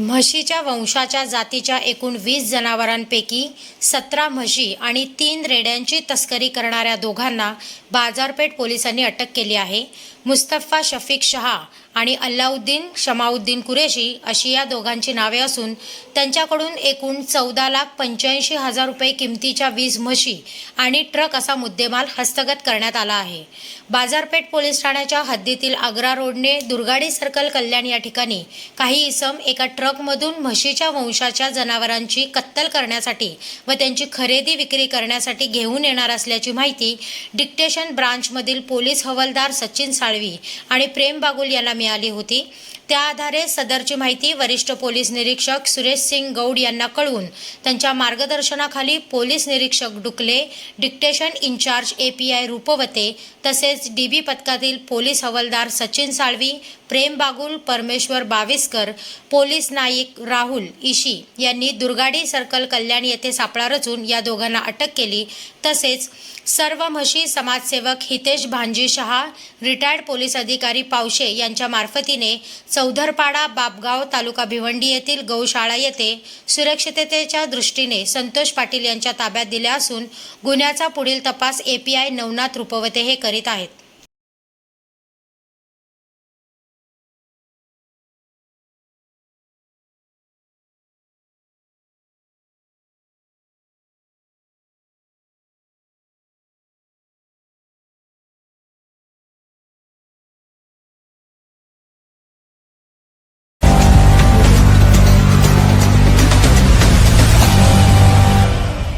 म्हशीच्या वंशाच्या जातीच्या एकूण वीस जनावरांपैकी सतरा म्हशी आणि तीन रेड्यांची तस्करी करणाऱ्या दोघांना बाजारपेठ पोलिसांनी अटक केली आहे. मुस्तफा शफीक शहा आणि अल्लाउद्दीन शमाउद्दीन कुरेशी अशी या दोघांची नावे असून त्यांच्याकडून एकूण चौदा लाख पंच्याऐंशी हजार रुपये किमतीच्या वीज म्हशी आणि ट्रक असा मुद्देमाल हस्तगत करण्यात आला आहे. बाजारपेठ पोलीस ठाण्याच्या हद्दीतील आग्रा रोडने दुर्गाडी सर्कल कल्याण या ठिकाणी काही इसम एका ट्रक ट्रकमधून म्हशीच्या वंशाच्या जनावरांची कत्तल करण्यासाठी व त्यांची खरेदी विक्री करण्यासाठी घेऊन येणार असल्याची माहिती डिक्टेशन ब्रांचमधील पोलीस हवालदार सचिन साळवी आणि प्रेम बागुल यांना मिळाली होती. त्या आधारे सदरची माहिती वरिष्ठ पोलीस निरीक्षक सुरेश सिंग गौड यांना कळवून त्यांच्या मार्गदर्शनाखाली पोलीस निरीक्षक Dukle detection in charge A P I Rupwate तसेच डी बी पथकातील पोलीस हवालदार सचिन साळवी प्रेम बागुल परमेश्वर बाविस्कर पोलीस नाईक राहुल इशी यांनी दुर्गाडी सर्कल कल्याण येथे सापळा रचून या दोघांना अटक केली. तसेच सर्व म्हशी समाजसेवक हितेश भांजी शहा रिटायर्ड पोलीस अधिकारी पावशे यांच्या मार्फतीने चौधरपाडा बापगाव तालुका भिवंडी येथील गौशाळा येथे सुरक्षिततेच्या दृष्टीने संतोष पाटील यांच्या ताब्यात दिल्या असून गुन्ह्याचा पुढील तपास A P I Navnath Rupwate हे करीत आहेत.